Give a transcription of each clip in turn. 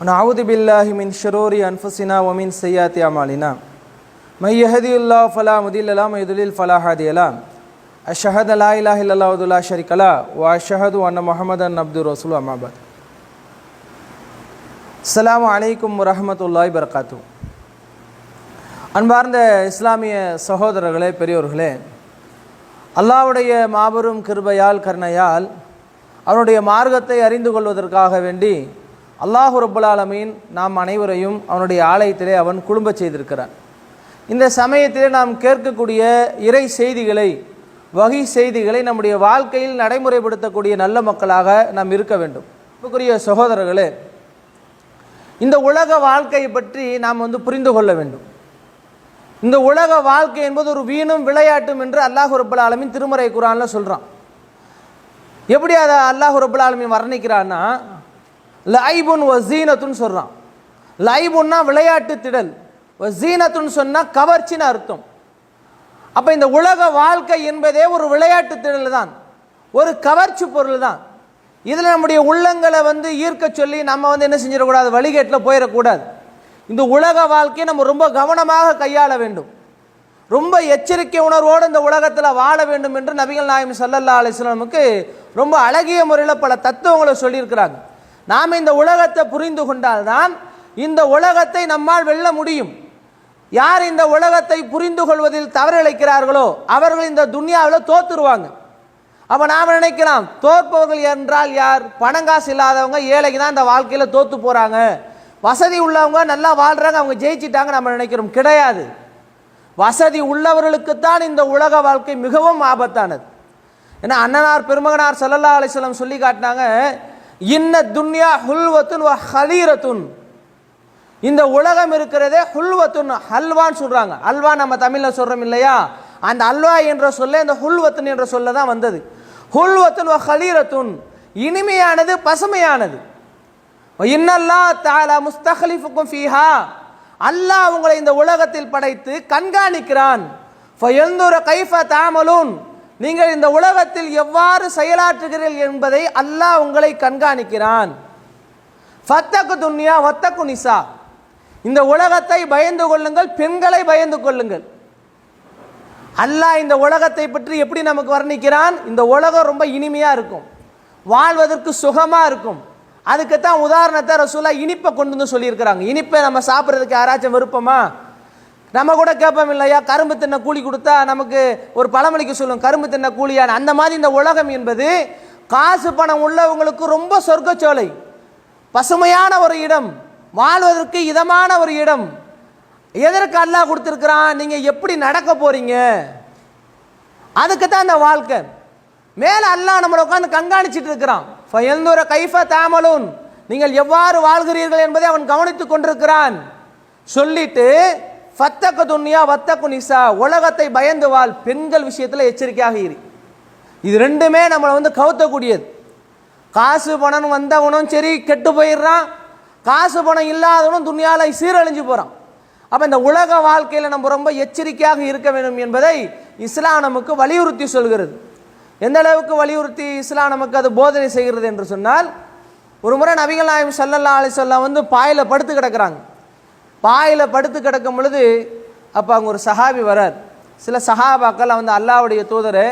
ونعوذ بالله من شرور أنفسنا ومن سيئات أعمالنا من يهدي الله فلا مضل له ومن يضلل فلا هادي له أشهد لا إله إلا الله وحده لا شريك له وأشهد أن محمدا عبده ورسوله أما بعد அஸ்லாம் அலைக்கும் வரமத்துல்லாய் பரகாத்து அன்பார்ந்த இஸ்லாமிய சகோதரர்களே பெரியோர்களே அல்லாவுடைய மாபெரும் கிருபையால் கருணையால் அவனுடைய மார்க்கத்தை அறிந்து கொள்வதற்காக வேண்டி அல்லாஹு ரபுல்லாலமீன் நாம் அனைவரையும் அவனுடைய ஆலயத்திலே அவன் குடும்ப செய்திருக்கிறான். இந்த சமயத்திலே நாம் கேட்கக்கூடிய இறை செய்திகளை வகை செய்திகளை நம்முடைய வாழ்க்கையில் நடைமுறைப்படுத்தக்கூடிய நல்ல மக்களாக நாம் இருக்க வேண்டும். இப்போக்குரிய சகோதரர்களே இந்த உலக வாழ்க்கையை பற்றி நாம் வந்து புரிந்து கொள்ள வேண்டும். இந்த உலக வாழ்க்கை என்பது ஒரு வீணும் விளையாட்டும் என்று அல்லாஹு ரப்பல் திருமறை குரான்ல சொல்கிறான் எப்படி அதை அல்லாஹு ரப்பல் வர்ணிக்கிறான்னா லைபுன் வசீனத்துன்னு சொல்கிறான் லைபுன்னா விளையாட்டு திடல். வசீனத்துன்னு சொன்னால் கவர்ச்சின்னு அர்த்தம். அப்போ இந்த உலக வாழ்க்கை என்பதே ஒரு விளையாட்டு திடல் தான் ஒரு கவர்ச்சி பொருள் தான் இதில் நம்முடைய உள்ளங்களை வந்து ஈர்க்க சொல்லி நம்ம வந்து என்ன செஞ்சிடக்கூடாது? வழிகேட்டில் போயிடக்கூடாது. இந்த உலக வாழ்க்கையை நம்ம ரொம்ப கவனமாக கையாள வேண்டும். ரொம்ப எச்சரிக்கை உணர்வோடு இந்த உலகத்தில் வாழ வேண்டும் என்று நபிகள் நாயம் சல்லல்லா அலிஸ்லாமுக்கு ரொம்ப அழகிய முறையில் பல தத்துவங்களை சொல்லியிருக்கிறாங்க. நாம் இந்த உலகத்தை புரிந்து கொண்டால்தான் இந்த உலகத்தை நம்மால் வெல்ல முடியும். யார் இந்த உலகத்தை புரிந்து கொள்வதில் தவறிழைக்கிறார்களோ அவர்கள் இந்த துன்யாவில் தோத்துருவாங்க. அப்போ நாம் நினைக்கலாம் தோற்பவர்கள் என்றால் யார்? பணங்காசு இல்லாதவங்க ஏழைக்கு தான் இந்த வாழ்க்கையில் தோற்று போகிறாங்க வசதி உள்ளவங்க நல்லா வாழ்கிறாங்க அவங்க ஜெயிச்சிட்டாங்க நம்ம நினைக்கிறோம். கிடையாது. வசதி உள்ளவர்களுக்குத்தான் இந்த உலக வாழ்க்கை மிகவும் ஆபத்தானது. ஏன்னா அண்ணனார் பெருமகனார் சல்லல்லா அலிஸ்லம் சொல்லி காட்டினாங்க இன்ன துன்யா ஹுல்வத்துன் வ ஹலீரத்துன். இந்த உலகம் இருக்கிறதே ஹுல்வத்துன் ஹல்வான்னு சொல்கிறாங்க அல்வா நம்ம தமிழில் சொல்கிறோம் இல்லையா? அந்த அல்வா என்ற சொல்ல இந்த ஹுல்வத்துன் என்ற சொல்ல தான் வந்தது. ஹுல்வத்துன் வ ஹலீரத்துன். இனிமையானது பசுமையானது. இன்னல்லா தாலா முஸ்தஹலிஃபுக்கும் ஃபீஹா. அல்லாஹ் உங்களை இந்த உலகத்தில் படைத்து கண்காணிக்கிறான். ஃபயந்துர கைஃப தாமலூன். நீங்கள் இந்த உலகத்தில் எவ்வாறு செயலாற்றுகிறீர்கள் என்பதை அல்லாஹ் உங்களை கண்காணிக்கிறான். ஃபத்தக்கு துன்யா வத்தக்கு நிசா. இந்த உலகத்தை பயந்து கொள்ளுங்கள் பெண்களை பயந்து கொள்ளுங்கள். அல்லாஹ் இந்த உலகத்தை பற்றி எப்படி நமக்கு வர்ணிக்கிறான்? இந்த உலகம் ரொம்ப இனிமையாக இருக்கும். வாழ்வதற்கு சுகமாக இருக்கும். அதுக்கு தான் உதாரணத்தை ரசூலா இனிப்பை கொண்டு வந்து சொல்லியிருக்கிறாங்க. இனிப்பை நம்ம சாப்பிட்றதுக்கு யாராச்சும் விருப்பமா? நம்ம கூட கேட்போம் இல்லையா கரும்பு தின்ன கூலி கொடுத்தா நமக்கு ஒரு பழமொழிக்கு சொல்லும் கரும்பு தின்ன கூலியான அந்த மாதிரி இந்த உலகம் என்பது காசு பணம் உள்ளவங்களுக்கு ரொம்ப சொர்க்கச்சோலை. பசுமையான ஒரு இடம் வாழ்வதற்கு இதமான ஒரு இடம். எதற்கு அல்லாஹ் கொடுத்துருக்குறான்? நீங்கள் எப்படி நடக்க போகிறீங்க அதுக்கு தான் இந்த வாழ்க்கை. மேலே அல்லாஹ் நம்மளை உட்காந்து கண்காணிச்சிட்டு இருக்கிறான். ஃபயல்துர கைஃப தாமலூன். நீங்கள் எவ்வாறு வாழ்கிறீர்கள் என்பதை அவன் கவனித்துக் கொண்டிருக்கிறான். சொல்லிட்டு ஃபத்தக்கு துன்யா வத்தக்கு நிசா உலகத்தை பயந்து வாழ் பெண்கள் விஷயத்தில் எச்சரிக்கையாக இரு. இது ரெண்டுமே நம்மளை வந்து கவுத்தக்கூடியது. காசு பணம் வந்தவனும் சரி கெட்டு போயிடுறான். காசு பணம் இல்லாதவனும் துணியால சீரழிஞ்சு போகிறான் அப்போ இந்த உலக வாழ்க்கையில் நம்ம ரொம்ப எச்சரிக்கையாக இருக்க வேண்டும் என்பதை இஸ்லாம் நமக்கு வலியுறுத்தி சொல்கிறது. எந்த அளவுக்கு வலியுறுத்தி இஸ்லாம் நமக்கு அது போதனை செய்கிறது என்று சொன்னால் ஒரு முறை நபிகள் நாயம் சல்லல்லா அலிசல்லாம் வந்து பாயில் படுத்து கிடக்கிறாங்க. பாயில் படுத்து கிடக்கும் பொழுது அப்போ அங்கே ஒரு சஹாபி வரார். சில சஹாபாக்கள் வந்து அல்லாவுடைய தூதர்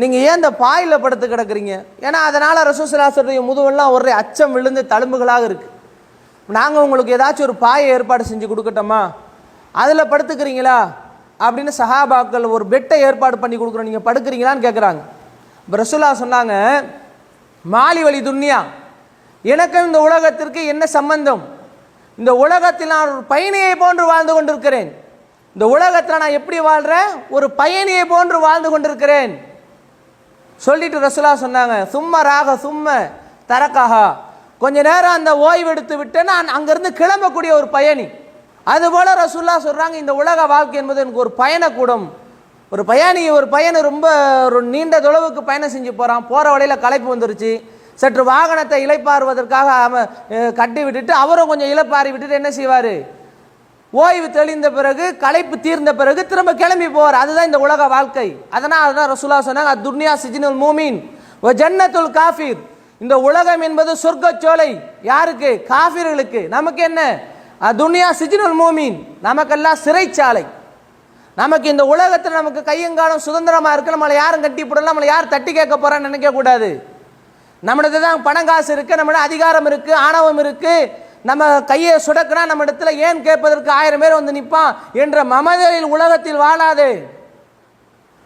நீங்கள் ஏன் இந்த பாயில் படுத்து கிடக்குறீங்க? ஏன்னா அதனால் ரசூசலாசருடைய முதுவெல்லாம் ஒரே அச்சம் விழுந்து தழும்புகளாக இருக்குது நாங்கள் உங்களுக்கு ஏதாச்சும் ஒரு பாயை ஏற்பாடு செஞ்சு கொடுக்கட்டோமா? அதில் படுத்துக்கிறீங்களா? அப்படின்னு சஹாபாக்கள் ஒரு பெட்டை ஏற்பாடு பண்ணி கொடுக்குறோம் நீங்கள் படுக்கிறீங்களான்னு கேட்குறாங்க இப்போ ரசூலா சொன்னாங்க மாலி வழி துன்யா எனக்கும் இந்த உலகத்திற்கு என்ன சம்பந்தம்? இந்த உலகத்தில் நான் ஒரு பயணியை போன்று வாழ்ந்து கொண்டிருக்கிறேன். இந்த உலகத்தில் நான் எப்படி வாழ்கிறேன் ஒரு பயணியை போன்று வாழ்ந்து கொண்டிருக்கிறேன். சொல்லிட்டு ரசுலா சொன்னாங்க சும்ம ராக சும்ம தரக்காகா. கொஞ்ச நேரம் அந்த ஓய்வு எடுத்து விட்டு நான் அங்கேருந்து கிளம்பக்கூடிய ஒரு பயணி. அதுபோல் ரசுல்லா சொல்கிறாங்க இந்த உலக வாழ்க்கை என்பது எனக்கு ஒரு பயணக்கூடம். ஒரு பயணி ஒரு பையன் ரொம்ப ஒரு நீண்ட தொலைவுக்கு பயணம் செஞ்சு போகிறான் போகிற வழியில் களைப்பு வந்துருச்சு. சற்று வாகனத்தை இளைப்பாறுவதற்காக அவன் கட்டி விட்டுட்டு அவரும் கொஞ்சம் இழப்பாறி விட்டுட்டு என்ன செய்வார்? ஓய்வு தெளிந்த பிறகு களைப்பு தீர்ந்த பிறகு திரும்ப கிளம்பி போவார். அதுதான் இந்த உலக வாழ்க்கை. அதனால் அதுதான் ரசுல்லா சொன்னாங்க துன்யா சிஜினுல் மூமின் ஓ ஜன்னத்துல் காஃபிர். இந்த உலகம் என்பது சொர்க்கச்சோலை யாருக்கு? காஃபிர்களுக்கு. நமக்கு என்ன? துன்யா சிஜினுல் மூமின். நமக்கெல்லாம் சிறைச்சாலை. நமக்கு இந்த உலகத்தில் நமக்கு கையங்காலம் சுதந்திரமாக இருக்கு நம்மளை யாரும் கட்டி போடலாம். நம்மளை யார் தட்டி கேட்க போறான்னு நினைக்கக்கூடாது நம்மளது தான் பணம் காசு இருக்குது நம்மளோட அதிகாரம் இருக்குது ஆணவம் இருக்குது நம்ம கையை சுடக்குனா நம்ம இடத்துல ஏன் கேட்பதற்கு ஆயிரம் பேர் வந்து நிற்பான்? என்ற மமதையில் உலகத்தில் வாழாதே.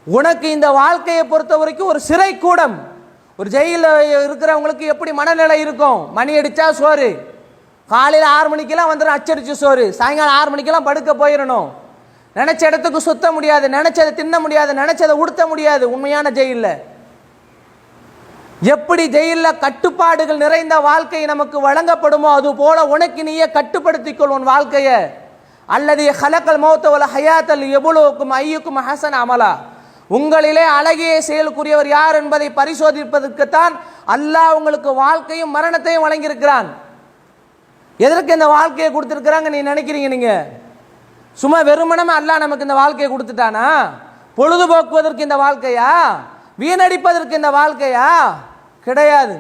உனக்கு இந்த வாழ்க்கையை பொறுத்த வரைக்கும் ஒரு சிறை கூடம். ஒரு ஜெயிலில் இருக்கிறவங்களுக்கு எப்படி மனநிலை இருக்கும்? மணி அடித்தா சோறு. காலையில் ஆறு மணிக்கெல்லாம் வந்துடும் அச்சடிச்சு சோறு. சாயங்காலம் ஆறு மணிக்கெல்லாம் படுக்க போயிடணும் நினச்ச இடத்துக்கு சுத்த முடியாது நினச்சதை தின்ன முடியாது நினச்சதை உடுத்த முடியாது உண்மையான ஜெயிலில். எப்படி ஜெயிலில் கட்டுப்பாடுகள் நிறைந்த வாழ்க்கை நமக்கு வழங்கப்படுமோ அது போல உனக்கு நீயே கட்டுப்படுத்திக் கொள் உன் வாழ்க்கையை. அல்லது ஹலக்கல் மௌத்தவல ஹயாத்தல் எவ்வளவுக்கும் ஐயுக்கும் ஹசன் அமலா. உங்களிலே அழகிய செயலுக்குரியவர் யார் என்பதை பரிசோதிப்பதற்குத்தான் அல்லாஹ் உங்களுக்கு வாழ்க்கையும் மரணத்தையும் வழங்கியிருக்கிறான். எதற்கு இந்த வாழ்க்கையை கொடுத்துருக்குறாங்க நீ நினைக்கிறீங்க நீங்க? சும்மா வெறுமனமே அல்லாஹ் நமக்கு இந்த வாழ்க்கையை கொடுத்துட்டானா? பொழுதுபோக்குவதற்கு இந்த வாழ்க்கையா? வீணடிப்பதற்கு இந்த வாழ்க்கையா? கிடையாது.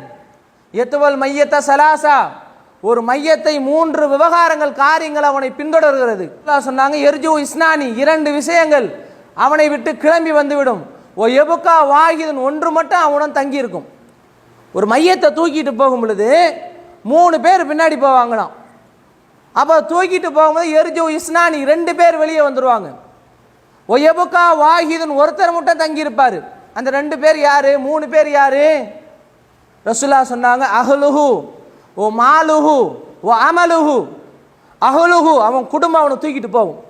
எத்துவல் மையத்த சலாசா? ஒரு மையத்தை மூன்று விவகாரங்கள் காரியங்கள் அவனை பின்தொடர்கிறது. சொன்னாங்க எர்ஜு இஸ்னானி இரண்டு விஷயங்கள் அவனை விட்டு கிளம்பி வந்துவிடும். ஓ எபுக்கா வாகிதன் ஒன்று மட்டும் அவனும் தங்கியிருக்கும். ஒரு மையத்தை தூக்கிட்டு போகும் பொழுது மூணு பேர் பின்னாடி போவாங்களாம். அப்போ தூக்கிட்டு போகும்போது எரிஜு இஸ்னானி ரெண்டு பேர் வெளியே வந்துருவாங்க. எபுக்கா வாஹிதன் ஒருத்தர் மட்டும் தங்கியிருப்பார். அந்த ரெண்டு பேர் யார்? மூணு பேர் யார்? ரசுல்லா சொன்னாங்க அஹ்லுஹு ஓ மாலுஹு ஓ அமலுஹு. அஹ்லுஹு அவன் குடும்பம் அவனை தூக்கிட்டு போகும்.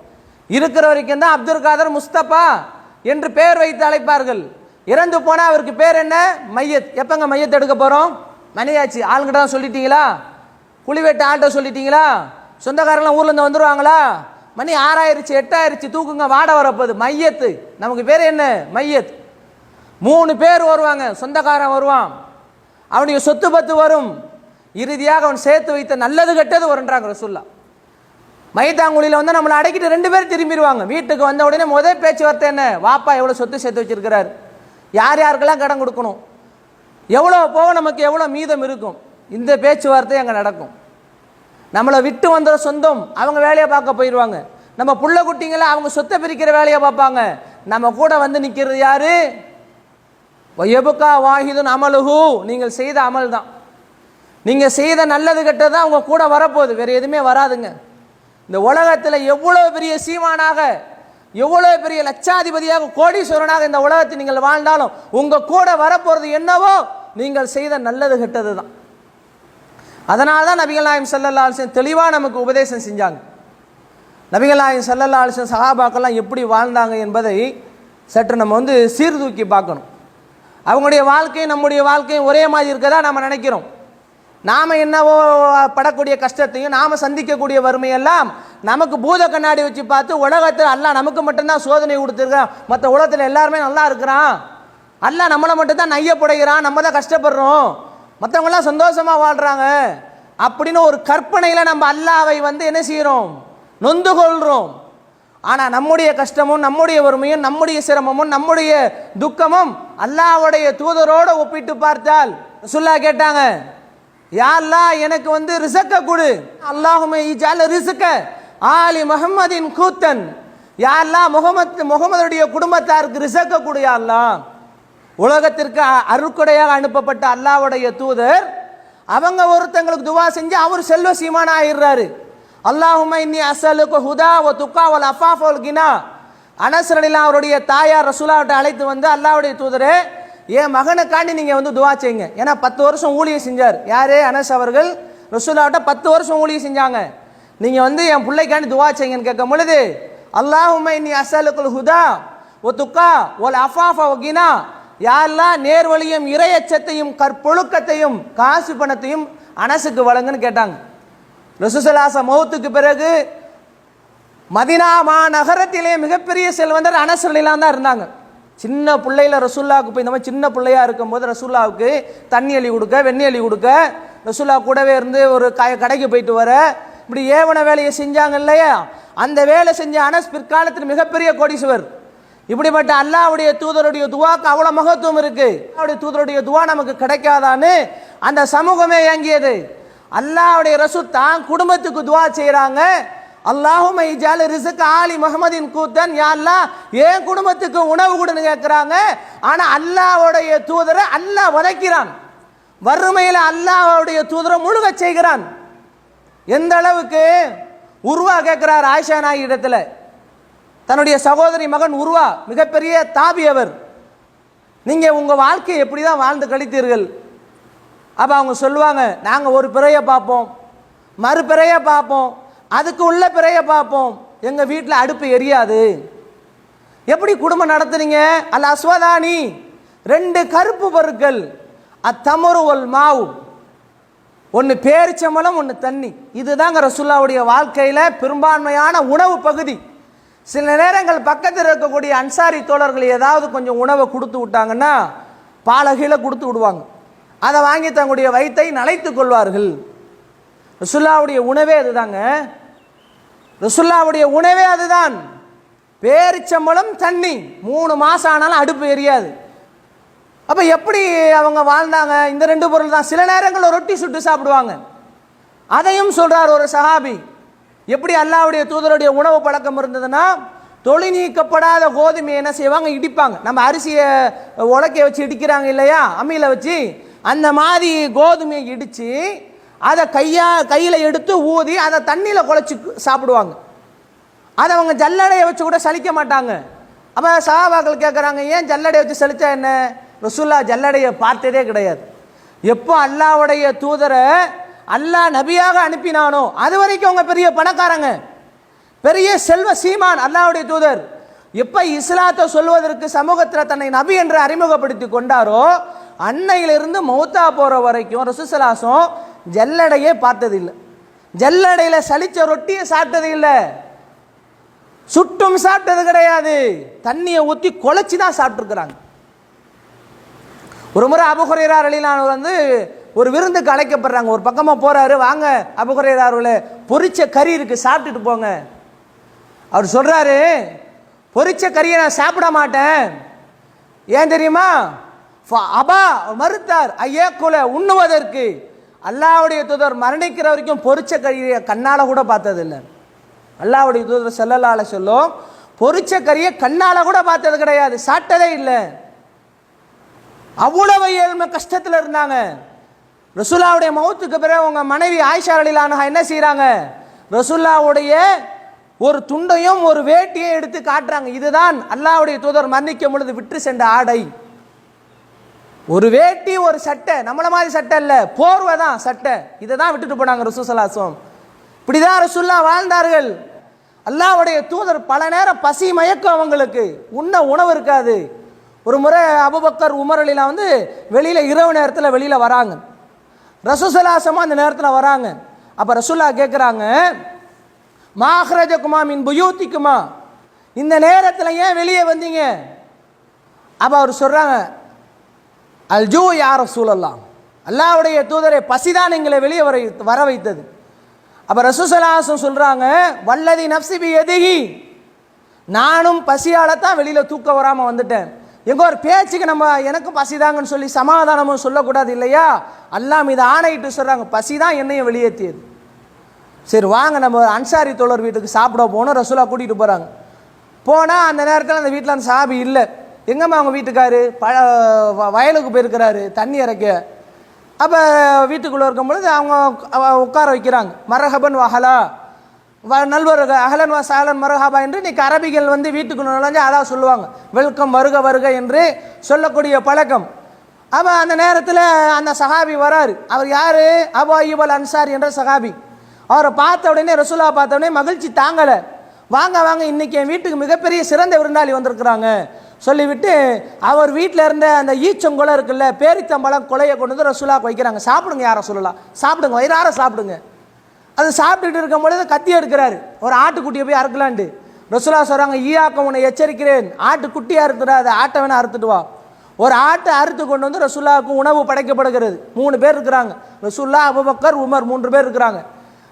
இருக்கிற வரைக்கும் தான் அப்துல் காதர் முஸ்தபா என்று பெயர் வைத்து அழைப்பார்கள். இறந்து போனால் அவருக்கு பேர் என்ன? மையத். எப்போங்க மையத்தை எடுக்க போகிறோம் மணியாச்சு. ஆளுங்கிட்ட தான் சொல்லிட்டீங்களா? குழிவெட்டு ஆள்கிட்ட சொல்லிட்டீங்களா? சொந்தக்காரெல்லாம் ஊர்லேருந்து வந்துடுவாங்களா வந்துருவாங்களா? மணி ஆறாயிருச்சு எட்டாயிருச்சு தூக்குங்க வாட வரப்போகுது. மையத்து. நமக்கு பேர் என்ன? மையத். மூணு பேர் வருவாங்க. சொந்தக்காரன் வருவான். அவனுடைய சொத்து பத்து வரும். இறுதியாக அவன் சேர்த்து வைத்த நல்லது கெட்டது வருன்றாங்க ரசுல்லா. மைதாங்குழியில் வந்து நம்மளை அடக்கிட்டு ரெண்டு பேர் திரும்பிடுவாங்க. வீட்டுக்கு வந்த உடனே முதல் பேச்சுவார்த்தை என்ன? வாப்பா எவ்வளோ சொத்து சேர்த்து வச்சிருக்கிறார்? யார் யாருக்கெல்லாம் கடன் கொடுக்கணும்? எவ்வளோ போக நமக்கு எவ்வளோ மீதம் இருக்கும்? இந்த பேச்சுவார்த்தை அங்கே நடக்கும். நம்மளை விட்டு வந்த சொந்தம் அவங்க வேலையை பார்க்க போயிடுவாங்க. நம்ம புள்ள குட்டிங்களை அவங்க சொத்தை பிரிக்கிற வேலையை பார்ப்பாங்க. நம்ம கூட வந்து நிற்கிறது யாரு? எபுக்கா வாஹிதுன் அமலுஹு. நீங்கள் செய்த அமல் தான் நீங்கள் செய்த நல்லது கெட்டது தான் உங்கள் கூட வரப்போகுது. வேறு எதுவுமே வராதுங்க. இந்த உலகத்தில் எவ்வளோ பெரிய சீமானாக எவ்வளோ பெரிய லட்சாதிபதியாக கோடீஸ்வரனாக இந்த உலகத்தில் நீங்கள் வாழ்ந்தாலும் உங்கள் கூட வரப்போகிறது என்னவோ நீங்கள் செய்த நல்லது கெட்டது தான் அதனால தான் நபிகள் நாயம் சல்லல்லா அலிசன் தெளிவாக நமக்கு உபதேசம் செஞ்சாங்க. நபிகள் நாயம் சல்லல்லா அலிசன் சஹாபாக்கெல்லாம் எப்படி வாழ்ந்தாங்க என்பதை சற்று நம்ம வந்து சீர்தூக்கி பார்க்கணும். அவங்களுடைய வாழ்க்கையும் நம்முடைய வாழ்க்கையும் ஒரே மாதிரி இருக்கதா நம்ம நினைக்கிறோம். நாம் என்னவோ படக்கூடிய கஷ்டத்தையும் நாம் சந்திக்கக்கூடிய வறுமையெல்லாம் நமக்கு பூத கண்ணாடி வச்சு பார்த்து உலகத்தில் அல்லாஹ் நமக்கு மட்டும்தான் சோதனை கொடுத்துருக்கான் மற்ற உலகத்தில் எல்லாருமே நல்லா இருக்கிறான். அல்லாஹ் நம்மளை மட்டும்தான் நையப்புடைகிறான். நம்ம தான் கஷ்டப்படுறோம். மற்றவங்களாம் சந்தோஷமாக வாழ்கிறாங்க அப்படின்னு ஒரு கற்பனையில் நம்ம அல்லாவை வந்து என்ன செய்கிறோம் நொந்து கொள்கிறோம் ஆனால் நம்முடைய கஷ்டமும் நம்முடைய வறுமையும் நம்முடைய சிரமமும் நம்முடைய துக்கமும் அல்லாஹ்வுடைய தூதரோடு ஒப்பிட்டு பார்த்தால் சுல்லா கேட்டாங்க யா எனக்கு வந்து ரிசக்க கொடு. அல்லாஹுமே இஜால ரிசக்க ஆலி முகமதின் கூத்தன். யா முகமது முகமதுடைய குடும்பத்தாருக்கு ரிசக்க கொடு யா அல்லாஹ். உலகத்திற்கு அ- அருட்கொடையாக அனுப்பப்பட்ட அல்லாஹ்வுடைய தூதர் அவங்க ஒருத்தங்களுக்கு துவா செஞ்சு அவர் செல்வசீமான ஆயிடுறாரு. அல்லாஹும இன்னி அசலுக்கு ஹுதா ஓ துக்கா ஒல் அஃபாஃபோல் கினா. அனசரடிலாம் அவருடைய தாயார் ரசூலாவிட்ட அழைத்து வந்து அல்லாவுடைய தூதரே என் மகனுக்காண்டி நீங்கள் வந்து துவா செய்யுங்க. ஏன்னா பத்து வருஷம் ஊழியம் செஞ்சார். யார்? அனஸ் அவர்கள். ரசூலாவிட்ட பத்து வருஷம் ஊழியம் செஞ்சாங்க. நீங்கள் வந்து என் பிள்ளைக்காண்டி துவா செய்யுங்கன்னு கேட்கும் பொழுது அல்லாஹும இன்னி அசலுக்குல் ஹுதா ஒ துக்கா ஒல் அஃபாஃபா ஒ கினா. யாரெல்லாம் நேர்வழியும் இரையச்சத்தையும் கற்பொழுக்கத்தையும் காசு பணத்தையும் அனசுக்கு வழங்குன்னு கேட்டாங்க. ரசூசலாச மௌத்துக்கு பிறகு மதினா மாநகரத்திலே மிகப்பெரிய செல்வந்தர் அனசரலாம் தான் இருந்தாங்க. சின்ன பிள்ளையில ரசூல்லாவுக்கு போய் இந்த மாதிரி சின்ன பிள்ளையா இருக்கும்போது ரசூல்லாவுக்கு தண்ணி அள்ளி கொடுக்க வெண்ணி அள்ளி கொடுக்க. ரசூல்லா கூடவே இருந்து ஒரு க கடைக்கு போயிட்டு வர. இப்படி ஏவன வேலையை செஞ்சாங்க இல்லையா? அந்த வேலை செஞ்ச அனஸ் பிற்காலத்தில் மிகப்பெரிய கோடீஸ்வர். இப்படிப்பட்ட அல்லாவுடைய தூதருடைய துவாக்கு அவ்வளோ மகத்துவம் இருக்கு. அவருடைய தூதருடைய துவா நமக்கு கிடைக்காதான்னு அந்த சமூகமே இயங்கியது அல்லாவுடைய ரசு தான் குடும்பத்துக்கு துவா செய்கிறாங்க அல்லாஹும் ஐஜால் ரிசுக்கு ஆலி முகமதின் கூத்தன் யா ஏன் என் குடும்பத்துக்கு உணவு கொடுன்னு கேட்குறாங்க ஆனால் அல்லாவுடைய தூதரை அல்லாஹ் வதைக்கிறான். வறுமையில் அல்லாஹ்வுடைய தூதரை முழுக செய்கிறான். எந்த அளவுக்கு? உருவா கேட்குறார் ஆயிஷா நாய் இடத்துல. தன்னுடைய சகோதரி மகன் உருவா மிகப்பெரிய தாபி அவர். நீங்கள் உங்கள் வாழ்க்கையை எப்படி தான் வாழ்ந்து கழித்தீர்கள்? அப்போ அவங்க சொல்லுவாங்க நாங்கள் ஒரு பிறையை பார்ப்போம். மறுபிறையை பார்ப்போம். அதுக்கு உள்ள பிறையை பார்ப்போம். எங்கள் வீட்டில் அடுப்பு எரியாது. எப்படி குடும்பம் நடத்துனீங்க? அல்ல அஸ்வதானி. ரெண்டு கருப்பு பொருட்கள். அத்தமரு ஒல் மாவு. ஒன்று பேரிச்சம்பளம் ஒன்று தண்ணி. இதுதாங்க ரசுல்லாவுடைய வாழ்க்கையில் பெரும்பான்மையான உணவு பகுதி. சில நேரங்கள் பக்கத்தில் இருக்கக்கூடிய அன்சாரி தோழர்கள் ஏதாவது கொஞ்சம் உணவை கொடுத்து விட்டாங்கன்னா பாலகையில் கொடுத்து விடுவாங்க. அதை வாங்கி தங்களுடைய வயிற்றை நனைத்து கொள்வார்கள். ரசுல்லாவுடைய உணவே அதுதாங்க. ரசுல்லாவுடைய உணவே அதுதான். பேரிச்சம்பளம் தண்ணி. மூணு மாதம் ஆனாலும் அடுப்பு எரியாது. அப்போ எப்படி அவங்க வாழ்ந்தாங்க? இந்த ரெண்டு பொருள் தான். சில நேரங்களில் ரொட்டி சுட்டு சாப்பிடுவாங்க. அதையும் சொல்கிறார் ஒரு சஹாபி. எப்படி அல்லாவுடைய தூதருடைய உணவு பழக்கம் இருந்ததுன்னா தொழில் நீக்கப்படாத கோதுமையை என்ன செய்வாங்க? இடிப்பாங்க. நம்ம அரிசியை உலக்கைய வச்சு இடிக்கிறாங்க இல்லையா? அம்மியில் வச்சு அந்த மாதிரி கோதுமையை இடித்து அதை கையா கையில் எடுத்து ஊதி அதை தண்ணியில் குழச்சி சாப்பிடுவாங்க. அதை அவங்க ஜல்லடையை வச்சு கூட சலிக்க மாட்டாங்க. அப்போ சஹாபாக்கள் கேட்குறாங்க ஏன் ஜல்லடையை வச்சு சலித்தா என்ன? ரசுல்லா ஜல்லடையை பார்த்ததே கிடையாது. எப்போ அல்லாவுடைய தூதரை அல்லாஹ் நபியாக அனுப்பினானோ அது வரைக்கும் அவங்க பெரிய பணக்காரங்க. பெரிய செல்வ சீமான் அல்லாவுடைய தூதர். எப்போ இஸ்லாத்தை சொல்வதற்கு சமூகத்தில் தன்னை நபி என்று அறிமுகப்படுத்தி கொண்டாரோ அன்னையிலிருந்து மௌத்தா போகிற வரைக்கும் ரசூசலாசம் ஜல்லடையே பார்த்ததில்லை. ஜல்லடையில் சலிச்ச ரொட்டியை சாப்பிட்டது இல்லை சுட்டும் சாப்பிட்டது கிடையாது. தண்ணியை ஊற்றி குழச்சி தான் சாப்பிட்ருக்குறாங்க ஒரு முறை அபுகுரையரார் அலிலானவர் வந்து ஒரு விருந்துக்கு அழைக்கப்படுறாங்க. ஒரு பக்கமாக போகிறாரு வாங்க அபுகுரையரார்களே பொரிச்ச கறி இருக்குது சாப்பிட்டுட்டு போங்க. அவர் சொல்கிறாரு பொரிச்ச கறியை நான் சாப்பிட மாட்டேன். ஏன் தெரியுமா? அபா மறுத்தார். ஐயே குல உண்ணுவதற்கு. அல்லாவுடைய தூதர் மரணிக்கிற வரைக்கும் பொறிச்ச கறியை கண்ணால் கூட பார்த்ததில்லை. அல்லாவுடைய தூதர் செல்லலால சொல்லும் பொரிச்ச கறியை கண்ணால் கூட பார்த்தது கிடையாது. சாப்பிட்டதே இல்லை. அவ்வளவு ஏழ்மை கஷ்டத்தில் இருந்தாங்க. ரசுல்லாவுடைய மௌத்துக்கு பிறகு உங்கள் மனைவி ஆயிஷா அலிலானஹா என்ன செய்கிறாங்க ரசுல்லாவுடைய ஒரு துண்டையும் ஒரு வேட்டியும் எடுத்து காட்டுறாங்க. இதுதான் அல்லாவுடைய தூதர் மன்னிக்கும் பொழுது விற்று சென்ற ஆடை. ஒரு வேட்டி ஒரு சட்டை. நம்மளை மாதிரி சட்டை இல்லை. போர்வை தான் சட்டை. இதை தான் விட்டுட்டு போனாங்க ரசூசலாசம் இப்படிதான் ரசூல்லா வாழ்ந்தார்கள். அல்லாவுடைய தூதர் பல நேரம் பசி மயக்கம் அவங்களுக்கு. உண்ண உணவு இருக்காது. ஒரு முறை அபுபக்கர் உமரலிலாம் வந்து வெளியில் இரவு நேரத்தில் வெளியில் வராங்க. ரசூசலாசமா அந்த நேரத்தில் வராங்க. அப்போ ரசூல்லா கேட்குறாங்க மாஹ்ரஜகுமா மின் புயூத்திக்குமா? இந்த நேரத்தில் ஏன் வெளியே வந்தீங்க? அப்போ அவர் சொல்கிறாங்க அல்ஜூ யார் சூழலாம் அல்லாவுடைய தூதரை பசிதான் எங்களை வெளியே வர வர வைத்தது. அப்போ ரசூசலாசம் சொல்கிறாங்க வல்லதி நப்சிபி எதுகி நானும் பசியால் தான் வெளியில் தூக்க வராமல் வந்துட்டேன். எங்க ஒரு பேச்சுக்கு நம்ம எனக்கும் பசிதாங்கன்னு சொல்லி சமாதானமும் சொல்லக்கூடாது இல்லையா? அல்லாஹ் இதை ஆணையிட்டு சொல்கிறாங்க பசி தான் என்னையும் வெளியேற்றியது. சரி வாங்க நம்ம அன்சாரி தோழர் வீட்டுக்கு சாப்பிட போனோம் ரசூலா கூட்டிகிட்டு போகிறாங்க போனால் அந்த நேரத்தில் அந்த வீட்டில் அந்த சாபி இல்லை. எங்கம்மா அவங்க வீட்டுக்காரு? பழ வயலுக்கு போயிருக்கிறாரு தண்ணி இறக்க. அப்போ வீட்டுக்குள்ளே இருக்கும் பொழுது அவங்க உட்கார வைக்கிறாங்க. மரஹபன் வஹலா வ நல்வருக அகலன் வா சாலன் மரஹபா என்று இன்னைக்கு அரபிகள் வந்து வீட்டுக்கு நுழைஞ்சு அதான் சொல்லுவாங்க. வெல்கம் வருக வருக என்று சொல்லக்கூடிய பழக்கம். அப்போ அந்த நேரத்தில் அந்த சஹாபி வராரு. அவர் யார்? அபு அய்யூபல் அன்சாரி என்ற சஹாபி. அவரை பார்த்த உடனே ரசூலா பார்த்த உடனே மகிழ்ச்சி தாங்கலை. வாங்க வாங்க இன்னைக்கு என் வீட்டுக்கு மிகப்பெரிய சிறந்த விருந்தாளி வந்திருக்கிறாங்க. சொல்லிவிட்டு அவர் வீட்டில் இருந்த அந்த ஈச்சங்குளம் இருக்குல்ல பேரித்தம்பழம் கொலையை கொண்டு வந்து ரசூலாக்கு வைக்கிறாங்க. சாப்பிடுங்க யாரை சொல்லலாம் சாப்பிடுங்க வயிறார சாப்பிடுங்க. அது சாப்பிட்டுட்டு இருக்கும் பொழுது கத்தி எடுக்கிறாரு. ஒரு ஆட்டுக்குட்டியை போய் அறுக்கலான்ட்டு. ரசூலா சொல்கிறாங்க ஈயாக்கம் உன்னை எச்சரிக்கிறேன். ஆட்டுக்குட்டியாக அறுத்துடாது ஆட்டை வேணால் அறுத்துட்டு வா. ஒரு ஆட்டை அறுத்து கொண்டு வந்து ரசுல்லாவுக்கு உணவு படைக்கப்படுகிறது. மூணு பேர் இருக்கிறாங்க. ரசுல்லா அபுபக்கர் உமர் மூன்று பேர் இருக்கிறாங்க.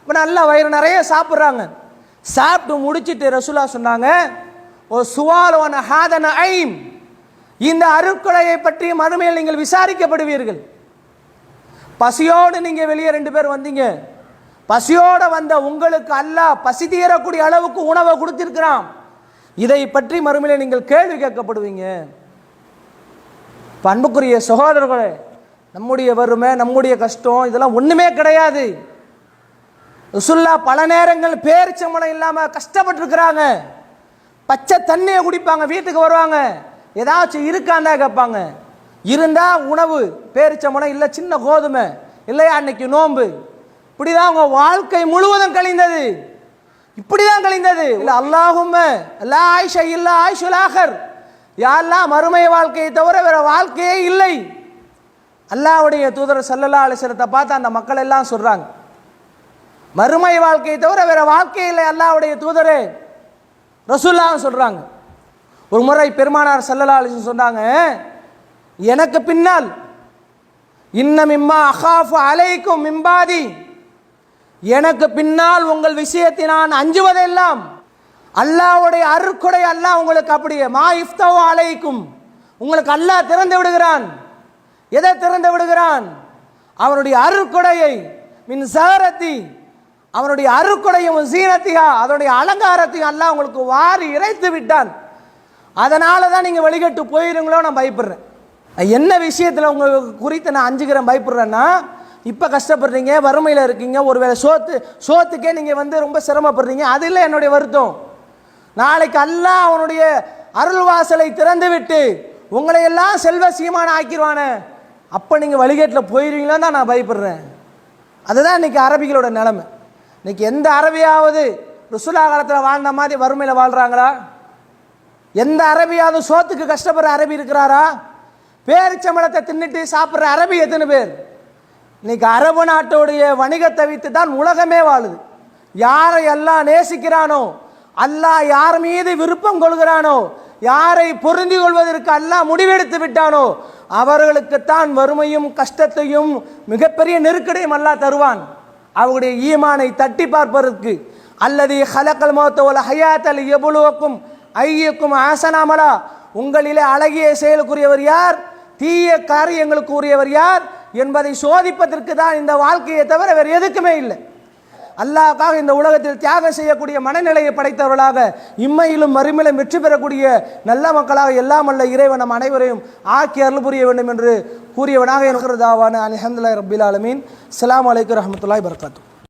இப்போ நல்லா வயிறு நிறைய சாப்பிட்றாங்க. சாப்பிட்டு முடிச்சிட்டு ரசுல்லா சொன்னாங்க ஓ சுவாலோன ஹாதன ஐம் இந்த அருட்கொலையை பற்றி மறுமையில் நீங்கள் விசாரிக்கப்படுவீர்கள். பசியோடு நீங்கள் வெளியே ரெண்டு பேர் வந்தீங்க. பசியோடு வந்த உங்களுக்கு அல்லாஹ் பசி தீரக்கூடிய அளவுக்கு உணவை கொடுத்திருக்கிறான். இதை பற்றி மறுமையில் நீங்கள் கேள்வி கேட்கப்படுவீங்க. பண்புக்குரிய சகோதரர்களே நம்முடைய வறுமை நம்முடைய கஷ்டம் இதெல்லாம் ஒன்றுமே கிடையாது. ரசுல்லா பல நேரங்கள் பேரிச்சம்பளம் இல்லாமல் கஷ்டப்பட்டிருக்கிறாங்க. பச்சை தண்ணியை குடிப்பாங்க வீட்டுக்கு வருவாங்க. ஏதாச்சும் இருக்காந்தா கேட்பாங்க. இருந்தால் உணவு பேரிச்சம்பளம் இல்லை சின்ன கோதுமை இல்லையா அன்னைக்கு நோன்பு. இப்படிதான் அவங்க வாழ்க்கை முழுவதும் கழிந்தது. இப்படி தான் கழிந்தது. இல்லை அல்லாஹும் எல்லா ஆயிஷா இல்லா ஆயிஷுல் ஆகர் யாரெல்லாம் மறுமை வாழ்க்கையை தவிர வேற வாழ்க்கையே இல்லை. அல்லாவுடைய தூதர் சல்லல்லா அலிசலத்தை பார்த்து அந்த மக்கள் எல்லாம் சொல்கிறாங்க மறுமை வாழ்க்கையை தவிர வேற வாழ்க்கையே இல்லை அல்லாவுடைய தூதரே. ரசூல்லான்னு சொல்கிறாங்க ஒரு முறை பெருமானார் சல்லல்லா அலிசன் சொன்னாங்க எனக்கு பின்னால் இன்னும் இம்மா அகாஃபு அலைக்கும் மிம்பாதி எனக்கு பின்னால் உங்கள் விஷயத்தை நான் அஞ்சுவதெல்லாம் அல்லாஹ்வுடைய அருக்குடை அல்லாஹ் உங்களுக்கு அப்படியே மா இஃப்தவோ அலைக்கும் உங்களுக்கு அல்லாஹ் திறந்து விடுகிறான். எதை திறந்து விடுகிறான்? அவருடைய அருக்குடையை மின் சாரத்தி அவனுடைய அருக்குடையும் சீனத்தையா அதனுடைய அலங்காரத்தையும் எல்லாம் உங்களுக்கு வாரி இறைத்து விட்டான். அதனால தான் நீங்கள் வெளிக்கட்டு போயிருங்களோ நான் பயப்படுறேன். என்ன விஷயத்தில் உங்களுக்கு குறித்து நான் அஞ்சுக்கிறேன் பயப்படுறேன்னா இப்போ கஷ்டப்படுறீங்க வறுமையில் இருக்கீங்க ஒருவேளை சோத்து சோத்துக்கே நீங்கள் வந்து ரொம்ப சிரமப்படுறீங்க அது இல்லை என்னுடைய வருத்தம். நாளைக்கு எல்லாம் அவனுடைய அருள்வாசலை திறந்து விட்டு உங்களை எல்லாம் செல்வ சீமான ஆக்கிடுவானே. அப்போ நீங்கள் வழிகேட்டில் போயிடுவீங்களோ தான் நான் பயப்படுறேன். அதுதான் இன்னைக்கு அரபிகளோட நிலைமை. இன்னைக்கு எந்த அரபியாவது ருசுலா காலத்தில் வாழ்ந்த மாதிரி வறுமையில் வாழ்கிறாங்களா எந்த அரபியாவது சோத்துக்கு கஷ்டப்படுற அரபி இருக்கிறாரா? பேரிச்சம்பளத்தை தின்னுட்டு சாப்பிட்ற அரபி எத்தனை பேர்? இன்னைக்கு அரபு நாட்டுடைய வணிகத்தை வைத்து தான் உலகமே வாழுது. யாரை எல்லாம் நேசிக்கிறானோ அல்லாஹ் யார் மீது விருப்பம் கொள்கிறானோ யாரை பொருந்தி கொள்வதற்கு அல்லாஹ் முடிவெடுத்து விட்டானோ அவர்களுக்குத்தான் வறுமையும் கஷ்டத்தையும் மிகப்பெரிய நெருக்கடியும் அல்லாஹ் தருவான். அவருடைய ஈமானை தட்டி பார்ப்பதற்கு. அல்லது ஹலக்கல் மோத்தோல ஹயாத்தல் எவ்வளவுக்கும் ஐயக்கும் ஆசனாமலா. உங்களிலே அழகிய செயலுக்குரியவர் யார்? தீய காரியங்களுக்கு உரியவர் யார்? என்பதை சோதிப்பதற்கு தான் இந்த வாழ்க்கையை தவிர வேறு எதுக்குமே இல்லை. அல்லாஹ்க்காக இந்த உலகத்தில் தியாகம் செய்யக்கூடிய மனநிலையை படைத்தவர்களாக இம்மையிலும் மறுமையிலும் வெற்றி பெறக்கூடிய நல்ல மக்களாக எல்லாம் அல்ல இறைவன் நம் அனைவரையும் ஆக்கி அருள் புரிய வேண்டும் என்று கூறியவனாக இருக்கிறதாவான அலமதுல்லாய் ரபில் ஆலமீன். அஸ்ஸலாமு அலைக்கும் ரஹமத்துல்லாய்